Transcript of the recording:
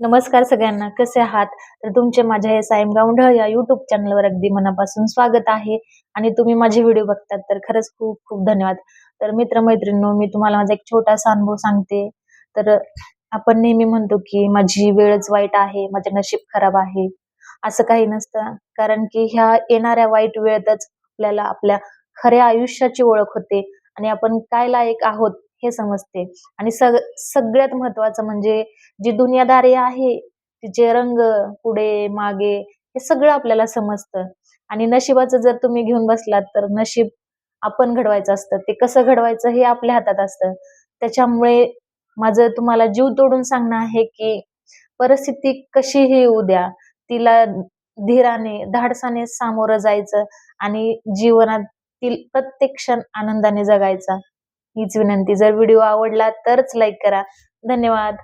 नमस्कार सगळ्यांना कसे आहात? तर तुमचे माझ्या हे सायम गावंढळ या युट्यूब चॅनलवर अगदी मनापासून स्वागत आहे. आणि तुम्ही माझे व्हिडिओ बघतात तर खरंच खूप खूप धन्यवाद. तर मित्रमैत्रिणींनो मी तुम्हाला माझा एक छोटासा अनुभव सांगते. तर आपण नेहमी म्हणतो की माझी वेळच वाईट आहे माझे नशीब खराब आहे. असं काही नसतं. कारण की ह्या येणाऱ्या वाईट वेळेतच आपल्याला आपल्या खऱ्या आयुष्याची ओळख होते. आणि आपण काय लायक आहोत हे समजते. आणि सग सगळ्यात महत्वाचं म्हणजे जी दुनियादारी आहे तिचे रंग पुढे मागे हे सगळं आपल्याला समजतं. आणि नशिबाचं जर तुम्ही घेऊन बसलात तर नशीब आपण घडवायचं असतं. ते कसं घडवायचं हे आपल्या हातात असतं. त्याच्यामुळे माझं तुम्हाला जीव तोडून सांगणं आहे की परिस्थिती कशीही येऊ द्या. तिला धीराने धाडसाने सामोरं जायचं आणि जीवनातील प्रत्येक क्षण आनंदाने जगायचा. हीच विनंती. जर व्हिडिओ आवडला तरच लाईक करा. धन्यवाद.